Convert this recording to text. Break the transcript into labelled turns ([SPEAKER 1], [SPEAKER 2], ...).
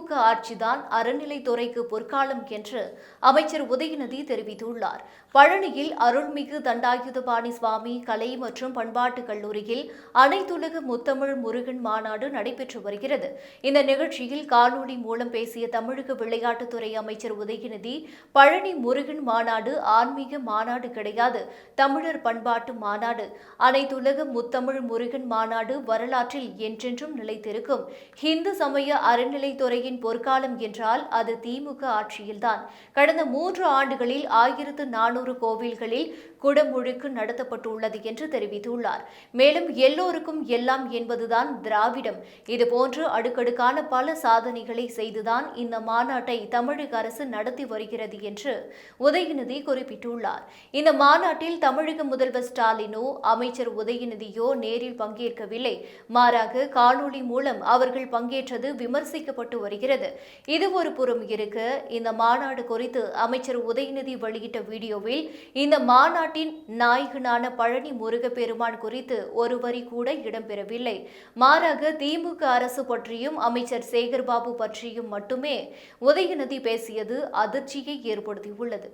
[SPEAKER 1] திமுக ஆட்சிதான் அறநிலைத்துறைக்கு பொற்காலம் என்று அமைச்சர் உதயநிதி தெரிவித்துள்ளார். பழனியில் அருள்மிகு தண்டாயுதபாணி சுவாமி கலை மற்றும் பண்பாட்டுக் கல்லூரியில் அனைத்துலக முத்தமிழ் முருகன் மாநாடு நடைபெற்று வருகிறது. இந்த நிகழ்ச்சியில் காணொலி மூலம் பேசிய தமிழக விளையாட்டுத்துறை அமைச்சர் உதயநிதி பழனி முருகன் மாநாடு ஆன்மீக மாநாடு கிடையாது. தமிழர் பண்பாட்டு மாநாடு. அனைத்துலக முத்தமிழ் முருகன் மாநாடு வரலாற்றில் என்றென்றும் நிலைத்திருக்கும். இந்து சமய அறநிலைத்துறையின் பொற்காலம் என்றால் அது திமுக ஆட்சியில்தான். கடந்த மூன்று ஆண்டுகளில் ஆயிரத்து நானூறு கோவில்களில் குடமுழுக்கு நடத்தப்பட்டுள்ளது என்று தெரிவித்துள்ளார். மேலும் எல்லோருக்கும் எல்லாம் என்பதுதான் திராவிடம். இதுபோன்று அடுக்கடுக்கான பல சாதனைகளை செய்துதான் இந்த மாநாட்டை தமிழக அரசு நடத்தி வருகிறது என்று உதயநிதி குறிப்பிட்டுள்ளார். இந்த மாநாட்டில் தமிழக முதல்வர் ஸ்டாலினோ அமைச்சர் உதயநிதியோ நேரில் பங்கேற்கவில்லை. மாறாக காணொலி மூலம் அவர்கள் பங்கேற்றது விமர்சிக்கப்பட்டு வருகிறது. இது ஒரு புறம் இருக்க. இந்த மாநாடு குறித்து அமைச்சர் உதயநிதி வெளியிட்ட வீடியோவில் இந்த மாநாட்டின் நாயகனான பழனி முருகப்பெருமான் குறித்து ஒரு வரி கூட இடம்பெறவில்லை. மாறாக திமுக அரசு பற்றியும் அமைச்சர் சேகர்பாபு பற்றியும் மட்டுமே உதயநிதி பேசியது அதிர்ச்சியை ஏற்படுத்தியுள்ளது.